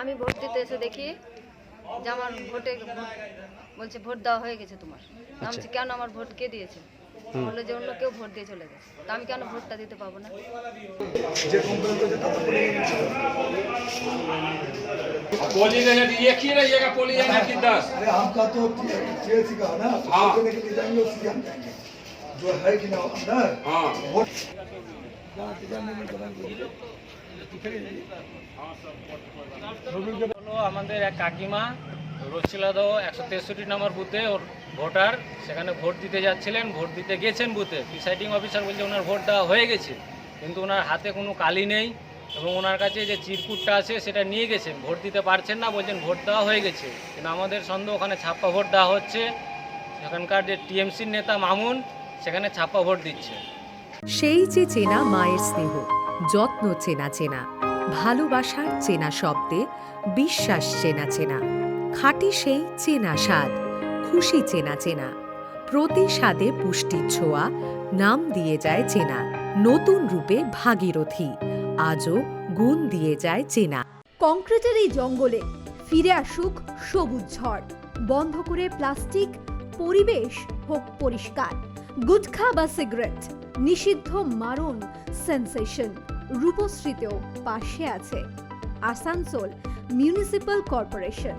আমি ভোট দিতে এসে দেখি যে আমার ভোটে বলছে ভোট দেওয়া হয়ে গেছে তোমার। আমি আচ্ছা। বলছি কেন আমার ভোট কে দিয়েছে? বলল যে অন্য কেউ ভোট দিয়ে চলে গেছে। তা আমি কেন ভোটটা দিতে পাবো না? যে কমপ্লেন করেছে তাতে পড়ে গেছে पोलिंग एजेंट एक ही रहिएगा पोलिंग एजेंट की दस अरे आपका तो टीएलसी का है ना तो हाँ। देने के लिए जाएंगे उसी हम जाएंगे जो है कि ना अंदर हाँ वोट হলো আমাদের এক কাকিমা রসিলাদ একশো তেষট্টি নম্বর বুথে ওর ভোটার সেখানে ভোট দিতে যাচ্ছিলেন ভোট দিতে গেছেন বুথে প্রিসাইডিং অফিসার বলছে ওনার ভোট দেওয়া হয়ে গেছে কিন্তু ওনার হাতে কোনো কালি নেই এবং ওনার কাছে যে চিরকুটটা আছে সেটা নিয়ে গেছেন। ভোট দিতে পারছেন না, বলছেন ভোট দেওয়া হয়ে গেছে। কিন্তু আমাদের সন্দেহ, ওখানে ছাপ্পা ভোট দেওয়া হচ্ছে। সেখানকার যে টিএমসির নেতা মামুন, সেখানে ছাপ্পা ভোট দিচ্ছে। সেই যে চেনা মায়ের স্নেহ, যত্ন চেনা চেনা, ভালোবাসার চেনা শব্দে, বিশ্বাস চেনা চেনা, খাঁটি সেই চেনা স্বাদ, খুশি চেনা চেনা, প্রতি স্বাদে পুষ্টির ছোঁয়া, নাম দিয়ে যায় চেনা, নতুন রূপে ভাগীরথী আজও গুণ দিয়ে যায় চেনা। কংক্রিটের এই জঙ্গলে ফিরে আসুক সবুজ ঝড়। বন্ধ করে প্লাস্টিক, পরিবেশ হোক পরিষ্কার। গুটখা বা সিগারেট, নিষিদ্ধ মারণ, সেন্সেশন, রূপশ্রীতেও পাশে আছে। Asansol municipal corporation.